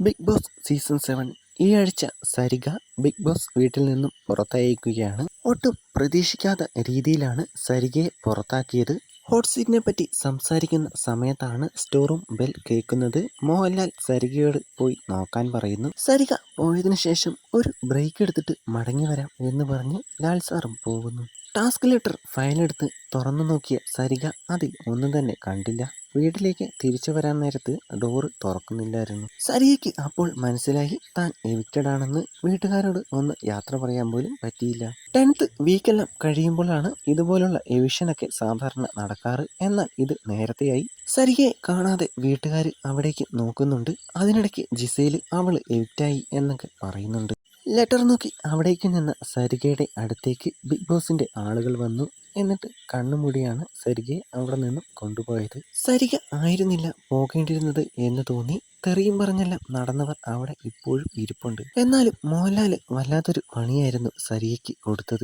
Big boss season seven ഈ ആഴ്ച Sarika big boss വീട്ടിൽ നിന്നും പുറത്തയക്കുകയാണ് ഒട്ടും പ്രതീക്ഷിക്കാത്ത രീതിയിലാണ് സരികയെ പുറത്താക്കിയത്. ഹോട്ട് സീറ്റിനെ പറ്റി സംസാരിക്കുന്ന സമയത്താണ് സ്റ്റോറും ബെൽ കേൾക്കുന്നത്. മോഹൻലാൽ സരികയോട് പോയി നോക്കാൻ പറയുന്നു. സരിക പോയതിനു ശേഷം ഒരു ബ്രേക്ക് എടുത്തിട്ട് മടങ്ങി വരാം എന്ന് പറഞ്ഞ് ലാൽ സാറും പോകുന്നു. ടാസ്ക് ലെറ്റർ ഫയലെടുത്ത് തുറന്നു നോക്കിയ സരിക അതിൽ ഒന്നും തന്നെ കണ്ടില്ല. വീട്ടിലേക്ക് തിരിച്ചു വരാൻ നേരത്ത് ഡോറ് തുറക്കുന്നില്ലായിരുന്നു. സരിയയ്ക്ക് അപ്പോൾ മനസ്സിലായി താൻ എവിക്റ്റഡ് ആണെന്ന് വീട്ടുകാരോട് ഒന്ന് യാത്ര പറയാൻ പോലും പറ്റിയില്ല. ടെൻത്ത് വീക്കെല്ലാം കഴിയുമ്പോഴാണ് ഇതുപോലുള്ള എവിഷനൊക്കെ സാധാരണ നടക്കാറ് എന്നാൽ ഇത് നേരത്തെയായി. സരികയെ കാണാതെ വീട്ടുകാർ അവിടേക്ക് നോക്കുന്നുണ്ട്. അതിനിടയ്ക്ക് ജിസയിൽ അവൾ എവിക്റ്റായി എന്നൊക്കെ പറയുന്നുണ്ട്. ലെറ്റർ നോക്കി. അവിടേക്ക് നിന്ന് സരികയുടെ അടുത്തേക്ക് ബിഗ് ബോസിന്റെ ആളുകൾ വന്നു. എന്നിട്ട് കണ്ണുമൂടിയാണ് സരികയെ അവിടെ നിന്നും കൊണ്ടുപോയത്. സരിക ആയിരുന്നില്ല പോകേണ്ടിയിരുന്നത് എന്ന് തോന്നി. തെറിയും പറഞ്ഞെല്ലാം നടന്നവർ അവിടെ ഇപ്പോഴും ഇരിപ്പുണ്ട്. എന്നാലും മോഹൻലാൽ വല്ലാത്തൊരു പണിയായിരുന്നു സരികയ്ക്ക് കൊടുത്തത്.